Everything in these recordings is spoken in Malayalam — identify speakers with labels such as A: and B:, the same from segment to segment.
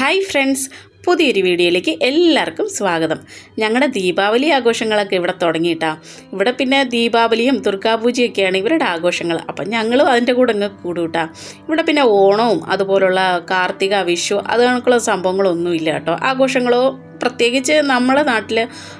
A: ഹായ് ഫ്രണ്ട്സ് പുതിയൊരു വീഡിയോയിലേക്ക് എല്ലാവർക്കും സ്വാഗതം. ഞങ്ങളുടെ ദീപാവലി ആഘോഷങ്ങളൊക്കെ ഇവിടെ തുടങ്ങിയിട്ടാ. ഇവിടെ പിന്നെ ദീപാവലിയും ദുർഗാപൂജയൊക്കെയാണ് ഇവരുടെ ആഘോഷങ്ങൾ. അപ്പം ഞങ്ങളും അതിന്റെ കൂടെ അങ്ങ് കൂടുകൂട്ടാ ഇവിടെ പിന്നെ ഓണവും അതുപോലുള്ള കാർത്തിക വിഷു അത് കണക്കുള്ള സംഭവങ്ങളൊന്നും ഇല്ല കേട്ടോ. ആഘോഷങ്ങളോ? പ്രത്യേകിച്ച് നമ്മളെ നാട്ടിൽ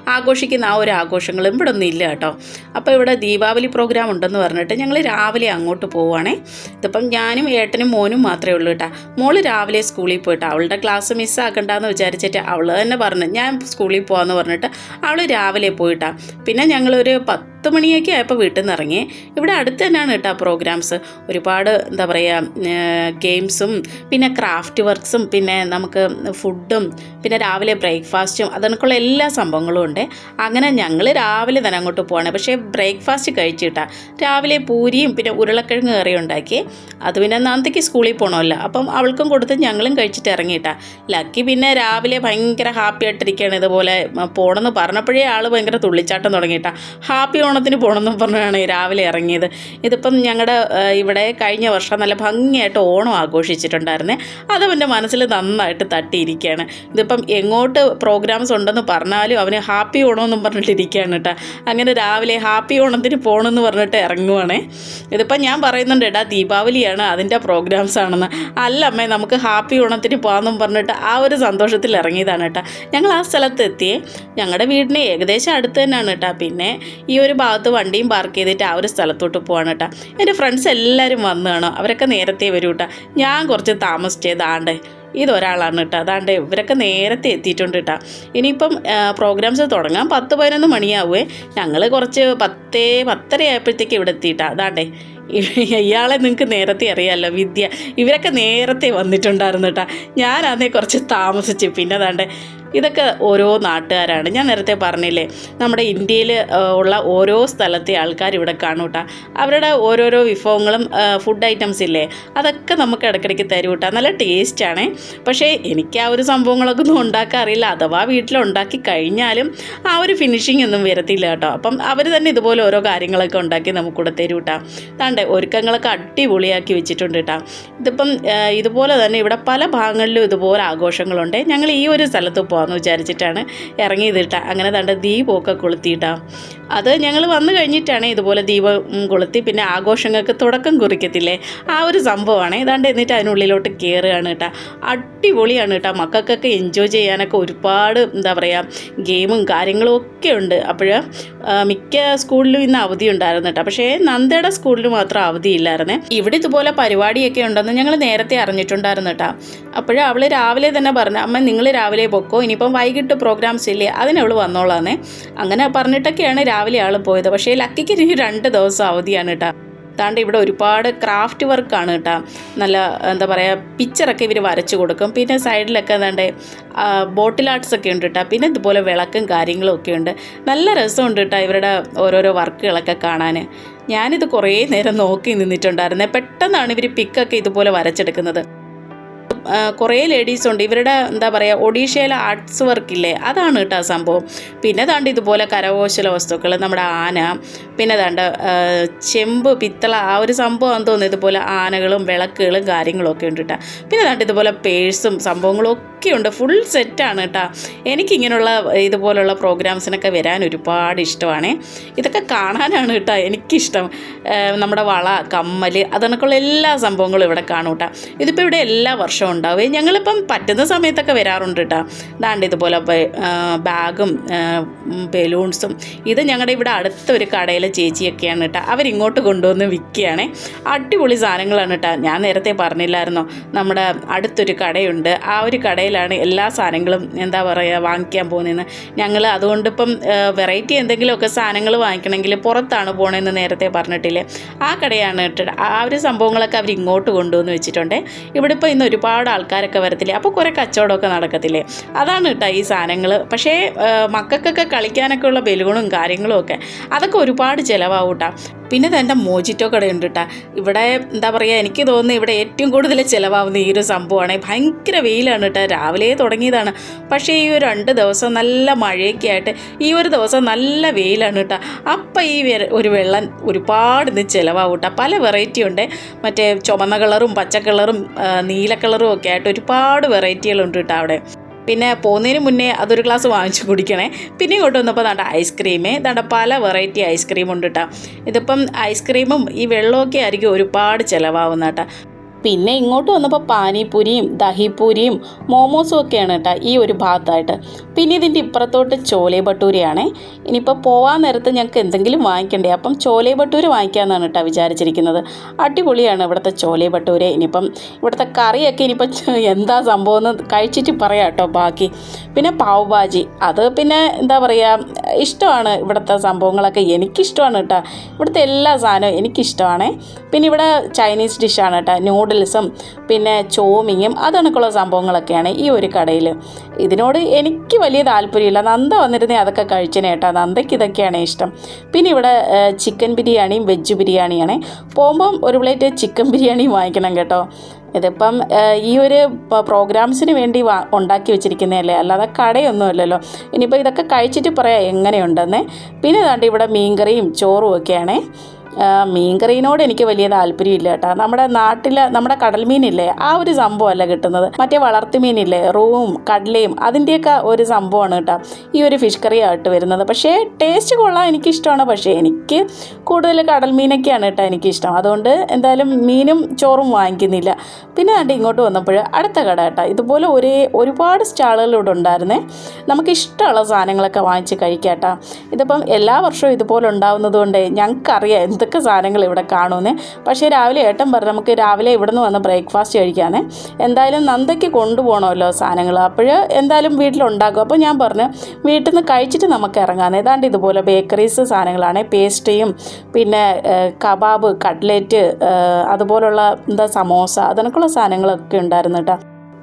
A: ആഘോഷിക്കുന്ന ആ ഒരു ആഘോഷങ്ങളും ഇവിടെ ഒന്നും ഇല്ല കേട്ടോ. അപ്പോൾ ഇവിടെ ദീപാവലി പ്രോഗ്രാം ഉണ്ടെന്ന് പറഞ്ഞിട്ട് ഞങ്ങൾ രാവിലെ അങ്ങോട്ട് പോവുകയാണേ ഇതിപ്പം ഞാനും ഏട്ടനും മോനും മാത്രമേ ഉള്ളൂ കേട്ടോ. മോൾ രാവിലെ സ്കൂളിൽ പോയിട്ട്. അവളുടെ ക്ലാസ് മിസ്സാക്കണ്ടെന്ന് വിചാരിച്ചിട്ട് അവൾ തന്നെ പറഞ്ഞു ഞാൻ സ്കൂളിൽ പോകാമെന്ന് പറഞ്ഞിട്ട് അവൾ രാവിലെ പോയിട്ടാ. പിന്നെ ഞങ്ങളൊരു പത്ത് മണിയൊക്കെ ആയപ്പോൾ വീട്ടിൽ നിന്ന് ഇറങ്ങി ഇവിടെ അടുത്ത് തന്നെയാണ് കേട്ടോ പ്രോഗ്രാംസ്. ഒരുപാട് എന്താ പറയുക ഗെയിംസും പിന്നെ ക്രാഫ്റ്റ് വർക്ക്സും പിന്നെ നമുക്ക് ഫുഡും പിന്നെ രാവിലെ ബ്രേക്ക്ഫാസ്റ്റും അതിനൊക്കെയുള്ള എല്ലാ സംഭവങ്ങളും ഉണ്ട്. അങ്ങനെ ഞങ്ങൾ രാവിലെ തന്നെ അങ്ങോട്ട് പോവാണ്. പക്ഷേ ബ്രേക്ക്ഫാസ്റ്റ് കഴിച്ചിട്ടാ. രാവിലെ പൂരിയും പിന്നെ ഉരുളക്കിഴങ്ങ് കറി ഉണ്ടാക്കി. അത് പിന്നെ നന്ദിക്ക് സ്കൂളിൽ പോകണമല്ലോ അപ്പം അവൾക്കും കൊടുത്ത് ഞങ്ങളും കഴിച്ചിട്ട് ഇറങ്ങിയിട്ടാ. ലക്കി പിന്നെ രാവിലെ ഭയങ്കര ഹാപ്പി ആയിട്ടിരിക്കുകയാണ് ഇതുപോലെ പോകണമെന്ന് പറഞ്ഞപ്പോഴേ ആൾ ഭയങ്കര തുള്ളിച്ചാട്ടം തുടങ്ങിയിട്ടാ. ഹാപ്പി ഓണത്തിന് എന്ന് പറഞ്ഞാണ് രാവിലെ ഇറങ്ങിയത്. ഇതിപ്പം ഞങ്ങളുടെ ഇവിടെ കഴിഞ്ഞ വർഷം നല്ല ഭംഗിയായിട്ട് ഓണം ആഘോഷിച്ചിട്ടുണ്ടായിരുന്നേ. അതവന്റെ മനസ്സിൽ നന്നായിട്ട് തട്ടിയിരിക്കുകയാണ്. ഇതിപ്പം എങ്ങോട്ട് പ്രോഗ്രാംസ് ഉണ്ടെന്ന് പറഞ്ഞാലും അവന് ഹാപ്പി ഓണമെന്നും പറഞ്ഞിട്ടിരിക്കുകയാണ് കേട്ടോ. അങ്ങനെ രാവിലെ ഹാപ്പി ഓണത്തിന് പോകണമെന്ന് പറഞ്ഞിട്ട് ഇറങ്ങുവാണേ. ഇതിപ്പം ഞാൻ പറയുന്നുണ്ട് എടാ ദീപാവലിയാണ് അതിന്റെ പ്രോഗ്രാംസ് ആണെന്ന്. അല്ല അമ്മേ നമുക്ക് ഹാപ്പി ഓണത്തിന് പോകാമെന്നും പറഞ്ഞിട്ട് ആ ഒരു സന്തോഷത്തിൽ ഇറങ്ങിയതാണ് കേട്ടോ. ഞങ്ങൾ ആ സ്ഥലത്ത് എത്തിയേ. ഞങ്ങളുടെ വീടിന് ഏകദേശം അടുത്ത് തന്നെയാണ് കേട്ടോ. പിന്നെ ഈ ഒരു ഭാഗത്ത് വണ്ടിയും പാർക്ക് ചെയ്തിട്ട് ആ ഒരു സ്ഥലത്തോട്ട് പോവാണ് കേട്ടോ എന്റെ ഫ്രണ്ട്സ് എല്ലാവരും വന്നു കാണും. അവരൊക്കെ നേരത്തെ വരും കേട്ടോ ഞാൻ കുറച്ച് താമസിച്ചതാണ്ട് ഇതൊരാളാണ് കേട്ടോ അതാണ്ട് ഇവരൊക്കെ നേരത്തെ എത്തിയിട്ടുണ്ട് കേട്ടോ ഇനിയിപ്പം പ്രോഗ്രാംസ് തുടങ്ങാം. പത്ത് പതിനൊന്ന് മണിയാവുമേ ഞങ്ങൾ കുറച്ച് പത്തേ പത്തര ആയപ്പോഴത്തേക്ക് ഇവിടെ എത്തിയിട്ടാ അതാണ്ടേ ഇയാളെ നിങ്ങൾക്ക് നേരത്തെ അറിയാമല്ലോ വിദ്യ. ഇവരൊക്കെ നേരത്തെ വന്നിട്ടുണ്ടായിരുന്നു കേട്ടോ ഞാനാന്നേ കുറച്ച് താമസിച്ച്. പിന്നെ അതാണ്ട് ഇതൊക്കെ ഓരോ നാട്ടുകാരാണ്. ഞാൻ നേരത്തെ പറഞ്ഞില്ലേ നമ്മുടെ ഇന്ത്യയിൽ ഉള്ള ഓരോ സ്ഥലത്തെ ആൾക്കാർ ഇവിടെ കാണും കേട്ടോ അവരുടെ ഓരോരോ വിഭവങ്ങളും ഫുഡ് ഐറ്റംസ് ഇല്ലേ അതൊക്കെ നമുക്ക് ഇടയ്ക്കിടയ്ക്ക് തരും കേട്ടോ നല്ല ടേസ്റ്റാണ് പക്ഷേ എനിക്ക് ആ ഒരു സംഭവങ്ങളൊക്കെ ഒന്നും ഉണ്ടാക്കാൻ അറിയില്ല അഥവാ വീട്ടിൽ ഉണ്ടാക്കി കഴിഞ്ഞാലും ആ ഒരു ഫിനിഷിംഗ് ഒന്നും വരത്തില്ല കേട്ടോ അപ്പം അവർ തന്നെ ഇതുപോലെ ഓരോ കാര്യങ്ങളൊക്കെ ഉണ്ടാക്കി നമുക്കൂടെ തരും കേട്ടോ താണ്ടെ ഒരുക്കങ്ങളൊക്കെ അടിപൊളിയാക്കി വെച്ചിട്ടുണ്ട് കേട്ടോ ഇതിപ്പം ഇതുപോലെ തന്നെ ഇവിടെ പല ഭാഗങ്ങളിലും ഇതുപോലെ ആഘോഷങ്ങളുണ്ട്. ഞങ്ങൾ ഈ ഒരു സ്ഥലത്ത് പോകാമെന്ന് വിചാരിച്ചിട്ടാണ് ഇറങ്ങിയത് കേട്ടോ അങ്ങനെ തണ്ട ദീപമൊക്കെ കൊളുത്തിയിട്ടാ. അത് ഞങ്ങൾ വന്നു കഴിഞ്ഞിട്ടാണ് ഇതുപോലെ ദീപം കൊളുത്തി പിന്നെ ആഘോഷങ്ങൾക്ക് തുടക്കം കുറിക്കത്തില്ലേ? ആ ഒരു സംഭവമാണ്. ഏതാണ്ട് എന്നിട്ട് അതിനുള്ളിലോട്ട് കയറുകയാണ് കേട്ടോ. അടിപൊളിയാണ് കേട്ടോ. മക്കൾക്കൊക്കെ എൻജോയ് ചെയ്യാനൊക്കെ ഒരുപാട് എന്താ പറയുക ഗെയിമും കാര്യങ്ങളും ഒക്കെ ഉണ്ട്. അപ്പോൾ മിക്ക സ്കൂളിലും ഇന്ന് അവധി ഉണ്ടായിരുന്നു കേട്ടോ. പക്ഷേ നന്ദയുടെ സ്കൂളിൽ മാത്രം അവധിയില്ലായിരുന്നേ ഇവിടെ ഇതുപോലെ പരിപാടിയൊക്കെ ഉണ്ടെന്ന് ഞങ്ങൾ നേരത്തെ അറിഞ്ഞിട്ടുണ്ടായിരുന്നു കേട്ടോ. അപ്പോഴേ അവൾ രാവിലെ തന്നെ പറഞ്ഞു അമ്മ നിങ്ങൾ രാവിലെ പൊക്കോ? ഇനിയിപ്പം വൈകിട്ട് പ്രോഗ്രാംസ് ഇല്ലേ? അതിനവൾ വന്നോളാന്നേ. അങ്ങനെ പറഞ്ഞിട്ടൊക്കെയാണ് രാവിലെ ആൾ പോയത്. പക്ഷേ ലക്കിക്ക് ഇനി രണ്ട് ദിവസം അവധിയാണ് കേട്ടോ താണ്ട് ഇവിടെ ഒരുപാട് ക്രാഫ്റ്റ് വർക്കാണ് കേട്ടോ നല്ല എന്താ പറയുക പിക്ചറൊക്കെ ഇവർ വരച്ചു കൊടുക്കും. പിന്നെ സൈഡിലൊക്കെ എന്താണ്ട് ബോട്ടിൽ ആർട്സ് ഒക്കെ ഉണ്ട് കേട്ടോ പിന്നെ ഇതുപോലെ വിളക്കും കാര്യങ്ങളും ഒക്കെ ഉണ്ട്. നല്ല രസമുണ്ട് കേട്ടോ ഇവരുടെ ഓരോരോ വർക്കുകളൊക്കെ കാണാൻ ഞാനിത് കുറേ നേരം നോക്കി നിന്നിട്ടുണ്ടായിരുന്നേ. പെട്ടെന്നാണ് ഇവർ പിക്കൊക്കെ ഇതുപോലെ വരച്ചെടുക്കുന്നത്. കുറേ ലേഡീസ് ഉണ്ട്. ഇവരുടെ എന്താ പറയുക ഒഡീഷയിലെ ആർട്സ് വർക്കില്ലേ അതാണ് കേട്ടോ സംഭവം. പിന്നെ താണ്ട് ഇതുപോലെ കരകൗശല വസ്തുക്കൾ നമ്മുടെ ആന പിന്നെ താണ്ട് ചെമ്പ് പിത്തള ആ ഒരു സംഭവം തോന്നുന്നു ഇതുപോലെ ആനകളും വിളക്കുകളും കാര്യങ്ങളും ഒക്കെ ഉണ്ട് കേട്ടോ. പിന്നെ താണ്ട് ഇതുപോലെ പേഴ്സും സംഭവങ്ങളും ഒക്കെ ഉണ്ട്. ഫുൾ സെറ്റാണ് കേട്ടോ. എനിക്കിങ്ങനെയുള്ള ഇതുപോലുള്ള പ്രോഗ്രാംസിനൊക്കെ വരാൻ ഒരുപാട് ഇഷ്ടമാണ്. ഇതൊക്കെ കാണാനാണ് കേട്ടോ എനിക്കിഷ്ടം. നമ്മുടെ വള കമ്മൽ അതിനൊക്കെയുള്ള എല്ലാ സംഭവങ്ങളും ഇവിടെ കാണും കേട്ടോ. ഇതിപ്പോൾ ഇവിടെ എല്ലാ വർഷവും ഉണ്ടാവുകയും ഞങ്ങളിപ്പം പറ്റുന്ന സമയത്തൊക്കെ വരാറുണ്ട് കേട്ടോ ദാണ്ട് ഇതുപോലെ ബാഗും ബലൂൺസും ഇത് ഞങ്ങളുടെ ഇവിടെ അടുത്ത ഒരു കടയിലെ ചേച്ചിയൊക്കെയാണ് കേട്ടോ അവരിങ്ങോട്ട് കൊണ്ടുവന്ന് വിൽക്കുകയാണ്. അടിപൊളി സാധനങ്ങളാണ് കേട്ടോ ഞാൻ നേരത്തെ പറഞ്ഞില്ലായിരുന്നോ? നമ്മുടെ അടുത്തൊരു കടയുണ്ട്. ആ ഒരു കടയിലാണ് എല്ലാ സാധനങ്ങളും എന്താ പറയുക വാങ്ങിക്കാൻ പോകുന്നതെന്ന്. ഞങ്ങൾ അതുകൊണ്ട് ഇപ്പം വെറൈറ്റി എന്തെങ്കിലുമൊക്കെ സാധനങ്ങൾ വാങ്ങിക്കണമെങ്കിൽ പുറത്താണ് പോകണമെന്ന് നേരത്തെ പറഞ്ഞിട്ടില്ലേ? ആ കടയാണ് കേട്ടോ ആ ഒരു സംഭവങ്ങളൊക്കെ അവർ ഇങ്ങോട്ട് കൊണ്ടുവന്ന് വെച്ചിട്ടുണ്ട്. ഇവിടെ ഇപ്പോൾ ഇന്ന് ഒരുപാട് ആൾക്കാരൊക്കെ വരത്തില്ലേ? അപ്പോൾ കുറേ കച്ചവടമൊക്കെ നടക്കത്തില്ലേ? അതാണ് കേട്ടോ ഈ സാധനങ്ങൾ പക്ഷേ മക്കൾക്കൊക്കെ കളിക്കാനൊക്കെ ഉള്ള ബലൂണും കാര്യങ്ങളും ഒക്കെ അതൊക്കെ ഒരുപാട് ചിലവാകും കേട്ടോ പിന്നെ എന്റെ മോജിറ്റോ കടയുണ്ട് കേട്ടോ ഇവിടെ എന്താ പറയുക എനിക്ക് തോന്നുന്നു ഇവിടെ ഏറ്റവും കൂടുതൽ ചിലവാകുന്ന ഈ ഒരു സംഭവമാണ്. ഭയങ്കര വെയിലാണ് കേട്ടോ രാവിലെ തുടങ്ങിയതാണ്. പക്ഷേ ഈ ഒരു രണ്ട് ദിവസം നല്ല മഴയൊക്കെ ആയിട്ട് ഈ ഒരു ദിവസം നല്ല വെയിലാണ് കേട്ടോ അപ്പം ഈ ഒരു വെള്ളം ഒരുപാട് ഇന്ന് ചിലവാകും കേട്ടോ പല വെറൈറ്റി ഉണ്ട്. മറ്റേ ചുമന്ന കളറും പച്ച കളറും നീല കളറും ഒക്കെ ആയിട്ട് ഒരുപാട് വെറൈറ്റികളുണ്ട് കേട്ടോ അവിടെ. പിന്നെ പോകുന്നതിന് മുന്നേ അതൊരു ഗ്ലാസ് വാങ്ങിച്ച് കുടിക്കണേ. പിന്നെ ഇങ്ങോട്ട് വന്നപ്പോൾ ദാണ്ട ഐസ്ക്രീം. ദാണ്ട പല വെറൈറ്റി ഐസ്ക്രീം ഉണ്ട് കേട്ടോ. ഇതിപ്പം ഐസ്ക്രീമും ഈ വെള്ളമൊക്കെ ആയിരിക്കും ഒരുപാട് ചിലവാകുന്ന കേട്ടോ. പിന്നെ ഇങ്ങോട്ട് വന്നപ്പോൾ പാനിപൂരിയും ദഹിപൂരിയും മോമോസും ഒക്കെയാണ് കേട്ടോ ഈ ഒരു ഭാഗത്തായിട്ട്. പിന്നെ ഇതിന്റെ ഇപ്പുറത്തോട്ട് ചോലെ ഭട്ടൂരയാണ്. ഇനിയിപ്പോൾ പോകാൻ നേരത്ത് ഞങ്ങൾക്ക് എന്തെങ്കിലും വാങ്ങിക്കണ്ടേ? അപ്പം ചോലെ ഭട്ടൂര വാങ്ങിക്കാമെന്നാണ് കേട്ടോ വിചാരിച്ചിരിക്കുന്നത്. അടിപൊളിയാണ് ഇവിടുത്തെ ചോലെ ഭട്ടൂര. ഇനിയിപ്പം ഇവിടുത്തെ കറിയൊക്കെ ഇനിയിപ്പം എന്താ സംഭവം എന്ന് കഴിച്ചിട്ട് പറയാം കേട്ടോ ബാക്കി. പിന്നെ പാവ് ഭാജി അത് പിന്നെ എന്താ പറയുക ഇഷ്ടമാണ് ഇവിടുത്തെ സംഭവങ്ങളൊക്കെ. എനിക്കിഷ്ടമാണ് കേട്ടോ. ഇവിടുത്തെ എല്ലാ സാധനവും എനിക്കിഷ്ടമാണ്. പിന്നെ ഇവിടെ ചൈനീസ് ഡിഷാണ് കേട്ടോ. നൂഡിൽസും പിന്നെ ചോമിങ്ങും അതണക്കുള്ള സംഭവങ്ങളൊക്കെയാണ് ഈ ഒരു കടയിൽ ഇതിനോട് എനിക്ക് വലിയ താല്പര്യമില്ല. നന്ദ വന്നിരുന്നേ അതൊക്കെ കഴിച്ചേനെ കേട്ടോ. നന്ദയ്ക്ക് ഇതൊക്കെയാണ് ഇഷ്ടം. പിന്നെ ഇവിടെ ചിക്കൻ ബിരിയാണിയും വെജ് ബിരിയാണിയാണ്. പോകുമ്പം ഒരു പ്ലേറ്റ് ചിക്കൻ ബിരിയാണിയും വാങ്ങിക്കണം കേട്ടോ. ഇതിപ്പം ഈ ഒരു പ്രോഗ്രാംസിന് വേണ്ടി വാ ഉണ്ടാക്കി വെച്ചിരിക്കുന്നതല്ലേ? അല്ലാതെ കടയൊന്നുമല്ലല്ലോ. ഇനിയിപ്പോൾ ഇതൊക്കെ കഴിച്ചിട്ട് പറയാം എങ്ങനെയുണ്ടെന്ന്. പിന്നെ ദാണ്ട് ഇവിടെ മീൻകറിയും ചോറും ഒക്കെയാണേ ആ, മീൻകറീനോട് എനിക്ക് വലിയ താല്പര്യമില്ല കേട്ടോ. നമ്മുടെ നാട്ടിൽ നമ്മുടെ കടൽ മീനില്ലേ ആ ഒരു സംഭവമല്ല കിട്ടുന്നത്. മറ്റേ വളർത്തു മീനില്ലേ റൂവും കടലയും അതിന്റെയൊക്കെ ഒരു സംഭവമാണ് കേട്ടോ. ഈ ഒരു ഫിഷ് കറി ആയിട്ട് വരുന്നത്. പക്ഷേ ടേസ്റ്റ് കൊള്ളാൻ എനിക്കിഷ്ടമാണ്. പക്ഷേ എനിക്ക് കൂടുതൽ കടൽ മീനൊക്കെയാണ് കേട്ടോ എനിക്കിഷ്ടം. അതുകൊണ്ട് എന്തായാലും മീനും ചോറും വാങ്ങിക്കുന്നില്ല. പിന്നെ ആണ്ട് ഇങ്ങോട്ട് വന്നപ്പോൾ അടുത്ത കട കേട്ടോ. ഇതുപോലെ ഒരേ ഒരുപാട് സ്റ്റാളുകൾ ഇവിടെ ഉണ്ടായിരുന്നേ. നമുക്ക് ഇഷ്ടമുള്ള സാധനങ്ങളൊക്കെ വാങ്ങിച്ച് കഴിക്കാം കേട്ടോ. ഇതിപ്പം എല്ലാ വർഷവും ഇതുപോലെ ഉണ്ടാവുന്നത് കൊണ്ട് ഞങ്ങൾക്കറിയാം എന്തൊക്കെ സാധനങ്ങൾ ഇവിടെ കാണുമെന്ന്. പക്ഷേ രാവിലെ ഏട്ടൻ പറഞ്ഞു നമുക്ക് രാവിലെ ഇവിടെ നിന്ന് വന്ന് ബ്രേക്ക്ഫാസ്റ്റ് കഴിക്കാനേ എന്തായാലും നന്ദയ്ക്ക് കൊണ്ടുപോകണമല്ലോ സാധനങ്ങൾ. അപ്പോൾ എന്തായാലും വീട്ടിലുണ്ടാക്കും. അപ്പോൾ ഞാൻ പറഞ്ഞു വീട്ടിൽ നിന്ന് കഴിച്ചിട്ട് നമുക്ക് ഇറങ്ങാൻ ഏതാണ്ട് ഇതുപോലെ ബേക്കറീസ് സാധനങ്ങളാണ്. പേസ്ട്രിയും പിന്നെ കബാബ് കട്ട്ലേറ്റ് അതുപോലുള്ള എന്താ സമോസ അതിനൊക്കെയുള്ള സാധനങ്ങളൊക്കെ ഉണ്ടായിരുന്നു കേട്ടോ.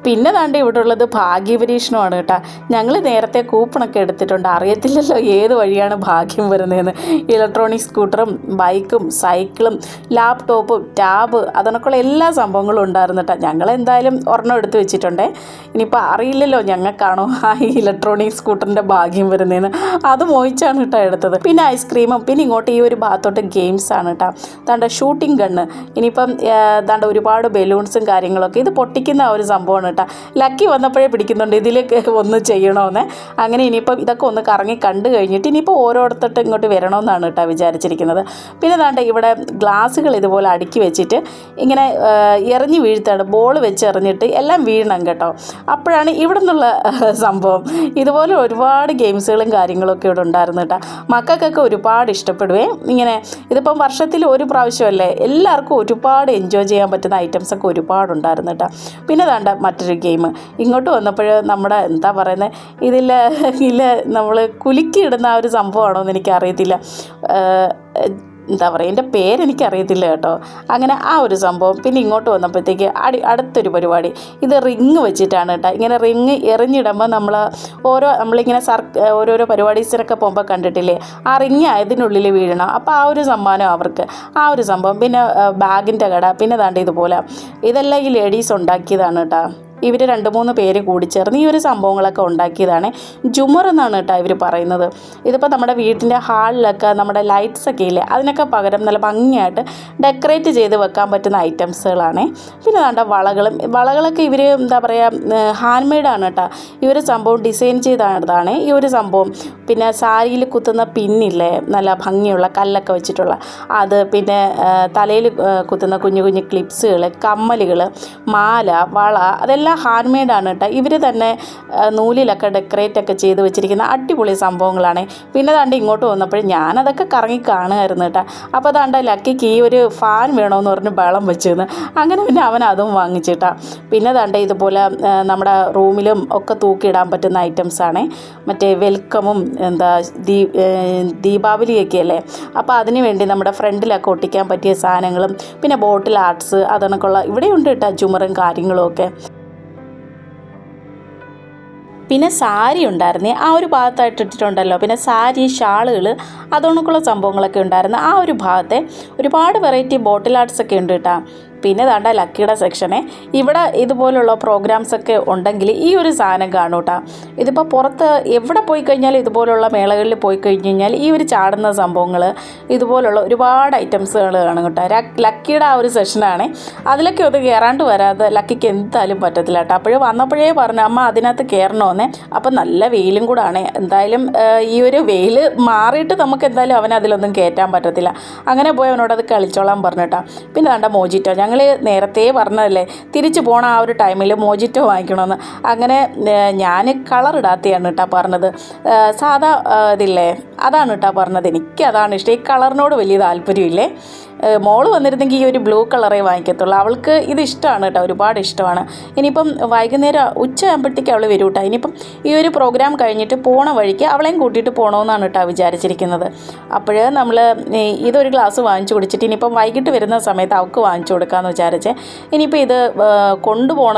A: പിന്നെ താണ്ട് ഇവിടെ ഉള്ളത് ഭാഗ്യപരീക്ഷണമാണ് കേട്ടോ. ഞങ്ങൾ നേരത്തെ കൂപ്പണൊക്കെ എടുത്തിട്ടുണ്ട്. അറിയത്തില്ലല്ലോ ഏത് വഴിയാണ് ഭാഗ്യം വരുന്നതെന്ന് ഇലക്ട്രോണിക് സ്കൂട്ടറും ബൈക്കും സൈക്കിളും ലാപ്ടോപ്പും ടാബ് അതിനൊക്കെയുള്ള എല്ലാ സംഭവങ്ങളും ഉണ്ടായിരുന്നു കേട്ടോ. ഞങ്ങൾ എന്തായാലും ഒരെണ്ണം എടുത്ത് വെച്ചിട്ടുണ്ടേ. ഇനിയിപ്പോൾ അറിയില്ലല്ലോ ഞങ്ങൾക്കാണോ ആ ഇലക്ട്രോണിക് സ്കൂട്ടറിന്റെ ഭാഗ്യം വരുന്നതെന്ന് അത് മോഹിച്ചാണ് കേട്ടോ എടുത്തത്. പിന്നെ ഐസ്ക്രീമും പിന്നെ ഇങ്ങോട്ട് ഈ ഒരു ഭാഗത്തോട്ട് ഗെയിംസാണ് കേട്ടോ. താണ്ട ഷൂട്ടിംഗ് ഗണ്ണ്. ഇനിയിപ്പം താണ്ട ഒരുപാട് ബലൂൺസും കാര്യങ്ങളൊക്കെ ഇത് പൊട്ടിക്കുന്ന ഒരു സംഭവമാണ് കേട്ടോ. ലക്കി വന്നപ്പോഴേ പിടിക്കുന്നുണ്ട്. ഇതിലേക്ക് ഒന്ന് ചെയ്യണമെന്ന് അങ്ങനെ ഇനിയിപ്പം ഇതൊക്കെ ഒന്ന് കറങ്ങി കണ്ടു കഴിഞ്ഞിട്ട് ഇനിയിപ്പോൾ ഓരോരുത്തട്ട് ഇങ്ങോട്ട് വരണമെന്നാണ് കേട്ടോ വിചാരിച്ചിരിക്കുന്നത്. പിന്നെ ഇതാണ്ട് ഇവിടെ ഗ്ലാസ്സുകൾ ഇതുപോലെ അടുക്കി വെച്ചിട്ട് ഇങ്ങനെ എറിഞ്ഞു വീഴ്ത്താണ്. ബോൾ വെച്ച് എറിഞ്ഞിട്ട് എല്ലാം വീഴണം കേട്ടോ. അപ്പോഴാണ് ഇവിടെ നിന്നുള്ള സംഭവം. ഇതുപോലെ ഒരുപാട് ഗെയിംസുകളും കാര്യങ്ങളൊക്കെ ഇവിടെ ഉണ്ടായിരുന്നു കേട്ടോ. മക്കൾക്കൊക്കെ ഒരുപാട് ഇഷ്ടപ്പെടുവേ. ഇങ്ങനെ ഇതിപ്പം വർഷത്തിൽ ഒരു പ്രാവശ്യമല്ലേ എല്ലാവർക്കും ഒരുപാട് എൻജോയ് ചെയ്യാൻ പറ്റുന്ന ഐറ്റംസ് ഒക്കെ ഒരുപാടുണ്ടായിരുന്നു കേട്ടോ. പിന്നെ ദാണ്ട മറ്റൊരു ഗെയിം ഇങ്ങോട്ട് വന്നപ്പോൾ നമ്മുടെ എന്താ പറയുന്നത് ഇതിൽ ഇതിൽ നമ്മൾ കുലുക്കിയിടുന്ന ആ ഒരു സംഭവമാണോ എന്ന് എനിക്കറിയത്തില്ല. എന്താ പറയുക എന്റെ പേരെനിക്കറിയത്തില്ല കേട്ടോ. അങ്ങനെ ആ ഒരു സംഭവം. പിന്നെ ഇങ്ങോട്ട് വന്നപ്പോഴത്തേക്ക് അടി അടുത്തൊരു പരിപാടി. ഇത് റിങ് വെച്ചിട്ടാണ് കേട്ടോ. ഇങ്ങനെ റിങ് എറിഞ്ഞിടുമ്പോൾ നമ്മൾ ഓരോ നമ്മളിങ്ങനെ സർ ഓരോരോ പരിപാടീസിനൊക്കെ പോകുമ്പോൾ കണ്ടിട്ടില്ലേ? ആ റിങ് അതിനുള്ളിൽ വീഴണം. അപ്പോൾ ആ ഒരു സമ്മാനം അവർക്ക്. ആ ഒരു സംഭവം. പിന്നെ ബാഗിന്റെ കട. പിന്നെ ദാണ്ട് ഇതുപോലെ. ഇതെല്ലാം ഈ ലേഡീസ് ഉണ്ടാക്കിയതാണ് കേട്ടോ. ഇവർ രണ്ട് മൂന്ന് പേര് കൂടി ചേർന്ന് ഈ ഒരു സംഭവങ്ങളൊക്കെ ഉണ്ടാക്കിയതാണ് ജുമർ എന്നാണ് കേട്ടോ ഇവർ പറയുന്നത്. ഇതിപ്പോൾ നമ്മുടെ വീട്ടിന്റെ ഹാളിലൊക്കെ നമ്മുടെ ലൈറ്റ്സൊക്കെ ഇല്ലേ അതിനൊക്കെ പകരം നല്ല ഭംഗിയായിട്ട് ഡെക്കറേറ്റ് ചെയ്ത് വെക്കാൻ പറ്റുന്ന ഐറ്റംസുകളാണ് പിന്നെ വേണ്ട വളകളും വളകളൊക്കെ ഇവർ എന്താ പറയുക ഹാൻഡ് മെയ്ഡാണ് കേട്ടോ. ഈ ഒരു സംഭവം ഡിസൈൻ ചെയ്തതാണ് ഈ ഒരു സംഭവം. പിന്നെ സാരിയിൽ കുത്തുന്ന പിന്നില്ലേ നല്ല ഭംഗിയുള്ള കല്ലൊക്കെ വെച്ചിട്ടുള്ള. അത് പിന്നെ തലയിൽ കുത്തുന്ന കുഞ്ഞു കുഞ്ഞു ക്ലിപ്സുകൾ കമ്മലുകൾ മാല വള അതെല്ലാം ഹാൻഡ് മെയ്ഡാണ് കേട്ടോ ഇവർ തന്നെ നൂലിലൊക്കെ ഡെക്കറേറ്റ് ഒക്കെ ചെയ്ത് വെച്ചിരിക്കുന്ന അടിപൊളി സംഭവങ്ങളാണ്. പിന്നെ താണ്ട് ഇങ്ങോട്ട് വന്നപ്പോൾ ഞാനതൊക്കെ കറങ്ങി കാണുമായിരുന്നു കേട്ടോ അപ്പോൾ താണ്ട ലക്കിക്ക് ഈ ഒരു ഫാൻ വേണമെന്ന് പറഞ്ഞ് ബളം വെച്ചിരുന്നു. അങ്ങനെ പിന്നെ അവൻ അതും വാങ്ങിച്ചിട്ടാ പിന്നെ താണ്ട ഇതുപോലെ നമ്മുടെ റൂമിലും ഒക്കെ തൂക്കിയിടാൻ പറ്റുന്ന ഐറ്റംസാണ് മറ്റേ വെൽക്കമും എന്താ ദീ ദീപാവലിയൊക്കെ അല്ലേ? അപ്പോൾ അതിന് വേണ്ടി നമ്മുടെ ഫ്രണ്ടിലൊക്കെ ഒട്ടിക്കാൻ പറ്റിയ സാധനങ്ങളും പിന്നെ ബോട്ടിൽ ആർട്സ് അതണക്കുള്ള ഇവിടെയുണ്ട് കേട്ടോ ചുമറും കാര്യങ്ങളും ഒക്കെ. പിന്നെ സാരി ഉണ്ടായിരുന്നേ. ആ ഒരു ഭാഗത്തായിട്ട് ഇട്ടിട്ടുണ്ടല്ലോ. പിന്നെ സാരി ഷാളുകൾ അതോണക്കുള്ള സംഭവങ്ങളൊക്കെ ഉണ്ടായിരുന്നു. ആ ഒരു ഭാഗത്തെ ഒരുപാട് വെറൈറ്റി ബോട്ടിൽ ആർട്സ് ഒക്കെ ഉണ്ട് കേട്ടോ. പിന്നെ താണ്ട ലക്കിയുടെ സെക്ഷനെ. ഇവിടെ ഇതുപോലുള്ള പ്രോഗ്രാംസ് ഒക്കെ ഉണ്ടെങ്കിൽ ഈ ഒരു സാധനം കാണും കേട്ടോ ഇതിപ്പോൾ പുറത്ത് എവിടെ പോയി കഴിഞ്ഞാൽ ഇതുപോലുള്ള മേളകളിൽ പോയി കഴിഞ്ഞ് കഴിഞ്ഞാൽ ഈ ഒരു ചാടുന്ന സംഭവങ്ങൾ ഇതുപോലുള്ള ഒരുപാട് ഐറ്റംസുകൾ കാണും കേട്ടോ. ലക്കിയുടെ ആ ഒരു സെഷനാണ് അതിലൊക്കെ ഒന്ന് കയറാണ്ട് വരാതെ ലക്കിക്ക് എന്തായാലും പറ്റത്തില്ല കേട്ടോ അപ്പോഴേ വന്നപ്പോഴേ പറഞ്ഞു അമ്മ അതിനകത്ത് കയറണമെന്നേ അപ്പം നല്ല വെയിലും കൂടാണ് എന്തായാലും ഈ ഒരു വെയിൽ മാറിയിട്ട് നമുക്ക് എന്തായാലും അവനെ അതിലൊന്നും കയറ്റാൻ പറ്റത്തില്ല. അങ്ങനെ പോയി അവനോട് അത് കളിച്ചോളാൻ പറഞ്ഞിട്ടാ. പിന്നെ വേണ്ട മോജിറ്റോ ഞങ്ങൾ നേരത്തെ പറഞ്ഞതല്ലേ തിരിച്ചു പോണ ആ ഒരു ടൈമിൽ മോജിറ്റോ വാങ്ങിക്കണമെന്ന് അങ്ങനെ ഞാൻ കളർ ഇടാത്തയാണ് കേട്ടോ പറഞ്ഞത്. സാധാ ഇതില്ലേ അതാണ് കേട്ടോ പറഞ്ഞത്. എനിക്ക് അതാണ് ഇഷ്ടം. ഈ കളറിനോട് വലിയ താല്പര്യമില്ലേ? മോൾ വന്നിരുന്നെങ്കിൽ ഈ ഒരു ബ്ലൂ കളറേ വാങ്ങിക്കത്തുള്ളൂ. അവൾക്ക് ഇത് ഇഷ്ടമാണ് കേട്ടോ ഒരുപാട് ഇഷ്ടമാണ്. ഇനിയിപ്പം വൈകുന്നേരം ഉച്ചയാകുമ്പോഴത്തേക്ക് അവൾ വരും കേട്ടോ ഇനിയിപ്പം ഈ ഒരു പ്രോഗ്രാം കഴിഞ്ഞിട്ട് പോണ വഴിക്ക് അവളെയും കൂട്ടിയിട്ട് പോകണമെന്നാണ് കേട്ടോ വിചാരിച്ചിരിക്കുന്നത്. അപ്പോൾ നമ്മൾ ഇതൊരു ഗ്ലാസ് വാങ്ങിച്ചു കുടിച്ചിട്ട് ഇനിയിപ്പം വൈകിട്ട് വരുന്ന സമയത്ത് അവൾക്ക് വാങ്ങിച്ചു കൊടുക്കാമെന്ന് വിചാരിച്ചേ. ഇനിയിപ്പോൾ ഇത് കൊണ്ടുപോണ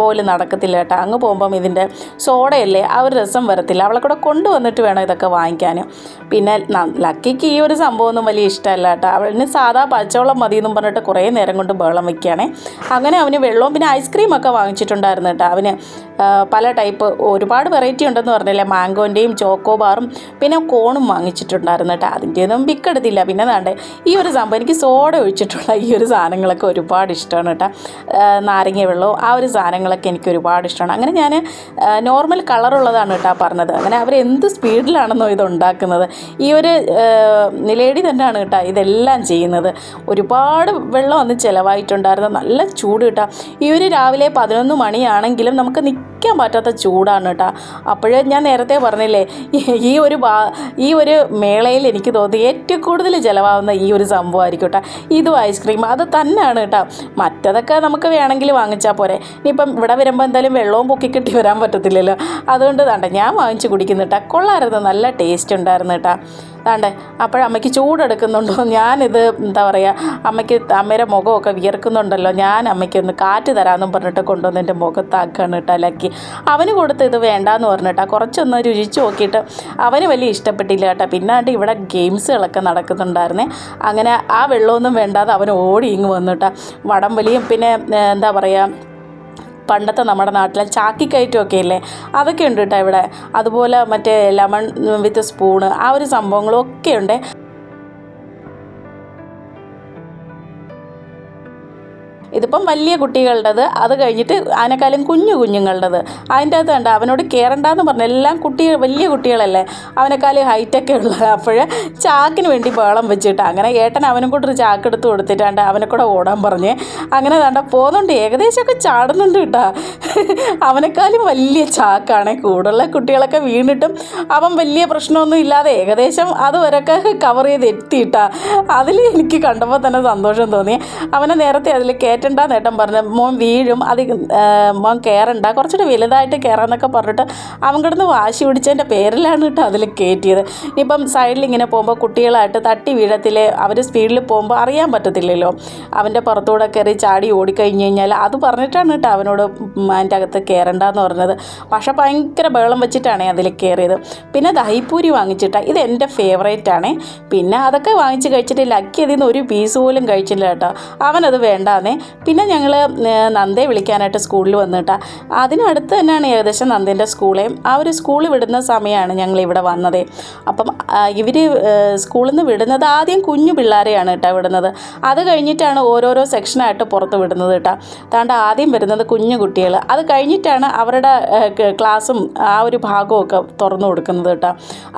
A: പോലും നടക്കത്തില്ല കേട്ടോ അങ്ങ് പോകുമ്പം ഇതിന്റെ സോഡയല്ലേ ആ ഒരു രസം വരത്തില്ല. അവളെ കൂടെ കൊണ്ടുവന്നിട്ട് വേണം ഇതൊക്കെ വാങ്ങിക്കാൻ പിന്നെ ലക്കിക്ക് ഈ ഒരു സംഭവമൊന്നും വലിയ ഇഷ്ടമല്ല കേട്ടോ അവന് സാധാ പച്ചവെള്ളം മതി എന്നും പറഞ്ഞിട്ട് കുറേ നേരം കൊണ്ട് ബഹളം വയ്ക്കുകയാണേ അങ്ങനെ അവന് വെള്ളവും പിന്നെ ഐസ്ക്രീം ഒക്കെ വാങ്ങിച്ചിട്ടുണ്ടായിരുന്നു കേട്ടോ. അവന് പല ടൈപ്പ് ഒരുപാട് വെറൈറ്റി ഉണ്ടെന്ന് പറഞ്ഞില്ലേ. മാംഗോന്റെയും ചോക്കോ ബാറും പിന്നെ കോണും വാങ്ങിച്ചിട്ടുണ്ടായിരുന്നു കേട്ടോ. അതിന്റെ ഒന്നും പിക്കെടുത്തില്ല പിന്നെ വേണ്ടേ ഈ ഒരു സംഭവം എനിക്ക് സോഡ ഒഴിച്ചിട്ടുള്ള ഈ ഒരു സാധനങ്ങളൊക്കെ ഒരുപാട് ഇഷ്ടമാണ് കേട്ടോ. നാരങ്ങ വെള്ളവും ആ ഒരു സാധനങ്ങളൊക്കെ എനിക്ക് ഒരുപാട് ഇഷ്ടമാണ്. അങ്ങനെ ഞാൻ നോർമൽ കളറുള്ളതാണ് കേട്ടോ പറഞ്ഞത്. അങ്ങനെ അവർ എന്ത് സ്പീഡിലാണെന്നോ ഇത് ഉണ്ടാക്കുന്നത്. ഈ ഒരു നിലേടി തന്നെയാണ് കേട്ടോ ഇതെല്ലാം ചെയ്യുന്നത്. ഒരുപാട് വെള്ളം അന്ന് ചിലവായിട്ടുണ്ടായിരുന്നു. നല്ല ചൂട് കേട്ടോ. ഈ ഒരു രാവിലെ പതിനൊന്ന് മണിയാണെങ്കിലും നമുക്ക് നിൽക്കാൻ പറ്റാത്ത ചൂടാണ് കേട്ടോ. അപ്പോഴേ ഞാൻ നേരത്തെ പറഞ്ഞില്ലേ ഈ- ഒരു ഈ ഒരു മേളയിൽ എനിക്ക് തോന്നി ഏറ്റവും കൂടുതൽ ചിലവാകുന്ന ഈ ഒരു സംഭവമായിരിക്കും കേട്ടോ. ഇതും ഐസ്ക്രീം. അത് തന്നെയാണ് കേട്ടോ. മറ്റതൊക്കെ നമുക്ക് വേണമെങ്കിൽ വാങ്ങിച്ചാൽ പോരെ. ഇനിയിപ്പം ഇവിടെ വരുമ്പോൾ എന്തായാലും വെള്ളവും പൊക്കി കിട്ടി വരാൻ പറ്റത്തില്ലല്ലോ. അതുകൊണ്ട് തണ്ട ഞാൻ വാങ്ങിച്ച് കുടിക്കുന്നു കേട്ടോ. കൊള്ളായിരുന്നു നല്ല ടേസ്റ്റ് ഉണ്ടായിരുന്നു കേട്ടോ. താണ്ടേ അപ്പോഴമ്മയ്ക്ക് ചൂടെടുക്കുന്നുണ്ടോ? ഞാനിത് എന്താ പറയുക അമ്മയ്ക്ക് അമ്മയുടെ മുഖമൊക്കെ വിയർക്കുന്നുണ്ടല്ലോ. ഞാൻ അമ്മയ്ക്ക് ഒന്ന് കാറ്റ് തരാമെന്നും പറഞ്ഞിട്ട് കൊണ്ടുവന്ന് എന്റെ മുഖത്താക്കാണ് കേട്ടോ ലക്കി. അവന് കൊടുത്ത് ഇത് വേണ്ടാന്ന് പറഞ്ഞിട്ടാ കുറച്ചൊന്ന് രുചിച്ച് നോക്കിയിട്ട് അവന് വലിയ ഇഷ്ടപ്പെട്ടില്ല കേട്ടോ. പിന്നാണ്ട് ഇവിടെ ഗെയിംസുകളൊക്കെ നടക്കുന്നുണ്ടായിരുന്നേ. അങ്ങനെ ആ വെള്ളമൊന്നും വേണ്ടാതെ അവൻ ഓടി ഇങ്ങ് വന്നിട്ടാ വടംവലിയും പിന്നെ എന്താ പറയുക പണ്ടത്തെ നമ്മുടെ നാട്ടിലെ ചാക്കിക്കയറ്റമൊക്കെ ഇല്ലേ അതൊക്കെ ഉണ്ട് കേട്ടോ ഇവിടെ. അതുപോലെ മറ്റേ ലെമൺ വിത്ത് സ്പൂണ് ആ ഒരു സംഭവങ്ങളൊക്കെ ഉണ്ട് ഇതിപ്പം വലിയ കുട്ടികളുടേത് അത് കഴിഞ്ഞിട്ട് അതിനേക്കാളും കുഞ്ഞു കുഞ്ഞുങ്ങളുടേത്. അതിന്റെ അകത്ത് കണ്ട അവനോട് കയറണ്ടെന്ന് പറഞ്ഞു എല്ലാം കുട്ടി വലിയ കുട്ടികളല്ലേ അവനേക്കാളും ഹൈറ്റൊക്കെ ഉള്ളത്. അപ്പോഴ് ചാക്കിന് വേണ്ടി ബഹളം വെച്ചിട്ട് അങ്ങനെ ഏട്ടൻ അവനും കൂടെ ഒരു ചാക്ക് എടുത്ത് കൊടുത്തിട്ടാണ്ട് അവനെ കൂടെ ഓടാൻ പറഞ്ഞ് അങ്ങനെ കണ്ട പോകുന്നുണ്ട് ഏകദേശമൊക്കെ ചാടുന്നുണ്ട് കേട്ടോ. അവനേക്കാളും വലിയ ചാക്കാണേ കൂടുള്ള കുട്ടികളൊക്കെ വീണിട്ടും അവൻ വലിയ പ്രശ്നമൊന്നും ഇല്ലാതെ ഏകദേശം അതുവരെയൊക്കെ കവർ ചെയ്ത് എത്തിയിട്ടാ. അതിൽ എനിക്ക് കണ്ടപ്പോൾ തന്നെ സന്തോഷം തോന്നി. അവനെ നേരത്തെ അതിൽ കയറ്റണ്ട നേട്ടം പറഞ്ഞ. മോൻ വീഴും അത് മോൻ കയറണ്ട കുറച്ചുകൂടെ വലുതായിട്ട് കയറാന്നൊക്കെ പറഞ്ഞിട്ട് അവൻ കിടന്ന് വാശി പിടിച്ചതിന്റെ പേരിലാണ് കേട്ടോ അതിൽ കയറ്റിയത് ഇനിയിപ്പം സൈഡിൽ ഇങ്ങനെ പോകുമ്പോൾ കുട്ടികളായിട്ട് തട്ടി വീഴത്തില്ലേ? അവർ സ്പീഡിൽ പോകുമ്പോൾ അറിയാൻ പറ്റത്തില്ലല്ലോ. അവന്റെ പുറത്തൂടെ കയറി ചാടി ഓടിക്കഴിഞ്ഞ് കഴിഞ്ഞാൽ അത് പറഞ്ഞിട്ടാണ് കേട്ടോ അവനോട് അതിന്റെ അകത്ത് കയറണ്ടെന്ന് പറഞ്ഞത്. പക്ഷേ ഭയങ്കര ബഹളം വെച്ചിട്ടാണ് അതിൽ കയറിയത് പിന്നെ ദഹിപ്പൂരി വാങ്ങിച്ചിട്ട. ഇത് എന്റെ ഫേവറേറ്റ് ആണ് പിന്നെ അതൊക്കെ വാങ്ങിച്ച് കഴിച്ചിട്ട് ലക്കി അതിൽ നിന്ന് ഒരു പീസ് പോലും കഴിച്ചില്ല കേട്ടോ. അവനത് വേണ്ടാന്നേ. പിന്നെ ഞങ്ങൾ നന്ദയെ വിളിക്കാനായിട്ട് സ്കൂളിൽ വന്നിട്ടാ. അതിനടുത്ത് തന്നെയാണ് ഏകദേശം നന്ദേന്റെ സ്കൂളേ. ആ ഒരു സ്കൂൾ വിടുന്ന സമയമാണ് ഞങ്ങൾ ഇവിടെ വന്നത്. അപ്പം ഇവർ സ്കൂളിൽ നിന്ന് വിടുന്നത് ആദ്യം കുഞ്ഞു പിള്ളേരെയാണ് കേട്ടോ വിടുന്നത്. അത് കഴിഞ്ഞിട്ടാണ് ഓരോരോ സെക്ഷനായിട്ട് പുറത്ത് വിടുന്നത് കേട്ടോ. താണ്ട് ആദ്യം വരുന്നത് കുഞ്ഞു കുട്ടികൾ അത് കഴിഞ്ഞിട്ടാണ് അവരുടെ ക്ലാസ്സും ആ ഒരു ഭാഗമൊക്കെ തുറന്നു കൊടുക്കുന്നത് കേട്ടോ.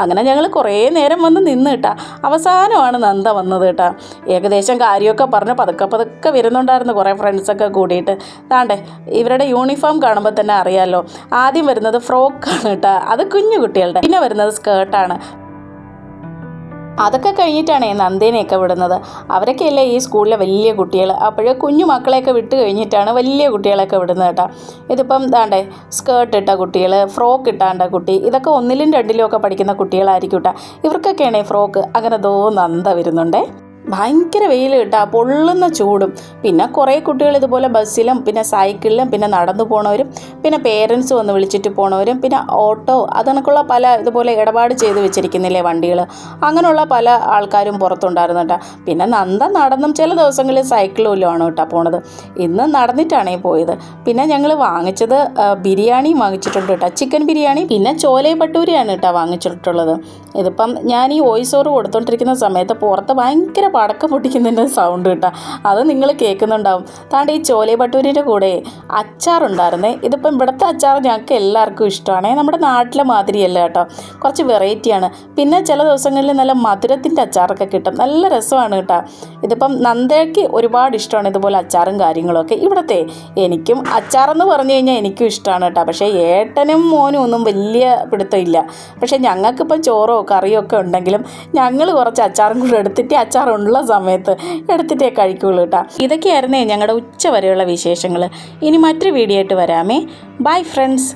A: അങ്ങനെ ഞങ്ങൾ കുറേ നേരം വന്ന് നിന്ന് കേട്ടോ. അവസാനമാണ് നന്ദ വന്നത് കേട്ടോ. ഏകദേശം കാര്യമൊക്കെ പറഞ്ഞ്. പതുക്കെ പതുക്കെ വരുന്നുണ്ടായിരുന്നു. കുറേ ഫ്രണ്ട്സൊക്കെ കൂടിയിട്ട്. താണ്ടേ ഇവരുടെ യൂണിഫോം കാണുമ്പോൾ തന്നെ അറിയാമല്ലോ ആദ്യം വരുന്നത് ഫ്രോക്കാണ് കേട്ടോ. അത് കുഞ്ഞു കുട്ടികളുടെ. പിന്നെ വരുന്നത് സ്കേർട്ടാണ് അതൊക്കെ കഴിഞ്ഞിട്ടാണ് നന്ദേനെയൊക്കെ വിടുന്നത്. അവരൊക്കെയല്ലേ ഈ സ്കൂളിലെ വലിയ കുട്ടികൾ അപ്പോഴേ കുഞ്ഞു മക്കളെയൊക്കെ വിട്ട് കഴിഞ്ഞിട്ടാണ് വലിയ കുട്ടികളെയൊക്കെ വിടുന്നത് കേട്ടോ. ഇതിപ്പം ദാണ്ടേ സ്കേർട്ട് ഇട്ട കുട്ടികൾ ഫ്രോക്ക് ഇട്ടാണ്ട കുട്ടി ഇതൊക്കെ ഒന്നിലും രണ്ടിലും ഒക്കെ പഠിക്കുന്ന കുട്ടികളായിരിക്കും കേട്ടോ. ഇവർക്കൊക്കെയാണ് ഫ്രോക്ക് അങ്ങനെ ദോ നന്ദ വരുന്നുണ്ടേ. ഭയങ്കര വെയിൽ കിട്ടുക പൊള്ളുന്ന ചൂടും. പിന്നെ കുറേ കുട്ടികൾ ഇതുപോലെ ബസ്സിലും പിന്നെ സൈക്കിളിലും പിന്നെ നടന്നു പോണവരും പിന്നെ പേരൻസ് വന്ന് വിളിച്ചിട്ട് പോണവരും പിന്നെ ഓട്ടോ അതിനൊക്കെയുള്ള പല ഇതുപോലെ ഇടപാട് ചെയ്ത് വെച്ചിരിക്കുന്നില്ലേ വണ്ടികൾ. അങ്ങനെയുള്ള പല ആൾക്കാരും പുറത്തുണ്ടായിരുന്നു കേട്ടോ. പിന്നെ നന്ദ നടന്നും ചില ദിവസങ്ങളിൽ സൈക്കിളുമില്ലാണ് കേട്ടോ പോണത്. ഇന്ന് നടന്നിട്ടാണേ പോയത്. പിന്നെ ഞങ്ങൾ വാങ്ങിച്ചത് ബിരിയാണി വാങ്ങിച്ചിട്ടുണ്ട് കേട്ടോ. ചിക്കൻ ബിരിയാണി പിന്നെ ചോലേ ഭട്ടൂരിയാണ് കേട്ടോ വാങ്ങിച്ചിട്ടുള്ളത്. ഇതിപ്പം ഞാൻ ഈ ഓവർ കൊടുത്തോണ്ടിരിക്കുന്ന സമയത്ത് പുറത്ത് ഭയങ്കര പടക്കം പൊട്ടിക്കുന്നതിന്റെ സൗണ്ട് കേട്ടോ. അത് നിങ്ങൾ കേൾക്കുന്നുണ്ടാവും. താണ്ട് ഈ ചോലെ ഭട്ടൂരിന്റെ കൂടെ അച്ചാറുണ്ടായിരുന്നേ. ഇതിപ്പം ഇവിടുത്തെ അച്ചാർ ഞങ്ങൾക്ക് എല്ലാവർക്കും ഇഷ്ടമാണ്. നമ്മുടെ നാട്ടിലെ മാതിരിയല്ല കേട്ടോ. കുറച്ച് വെറൈറ്റിയാണ് പിന്നെ ചില ദിവസങ്ങളിൽ നല്ല മധുരത്തിന്റെ അച്ചാറൊക്കെ കിട്ടും. നല്ല രസമാണ് കേട്ടോ. ഇതിപ്പം നന്ദയ്ക്ക് ഒരുപാട് ഇഷ്ടമാണ് ഇതുപോലെ അച്ചാറും കാര്യങ്ങളൊക്കെ. ഇവിടുത്തെ എനിക്കും അച്ചാറെന്ന് പറഞ്ഞു കഴിഞ്ഞാൽ എനിക്കും ഇഷ്ടമാണ് കേട്ടോ. പക്ഷേ ഏട്ടനും മോനും ഒന്നും വലിയ പിടുത്തമില്ല പക്ഷേ ഞങ്ങൾക്കിപ്പം ചോറോ കറിയോ ഒക്കെ ഉണ്ടെങ്കിലും ഞങ്ങൾ കുറച്ച് അച്ചാറും കൂടെ എടുത്തിട്ട് അച്ചാറുള്ള സമയത്ത് എടുത്തിട്ടേ കഴിക്കുള്ളൂ കേട്ടോ ഇതൊക്കെയായിരുന്നേ ഞങ്ങളുടെ ഉച്ച വരെയുള്ള വിശേഷങ്ങൾ ഇനി മറ്റൊരു വീഡിയോ ആയിട്ട് വരാമേ. Bye friends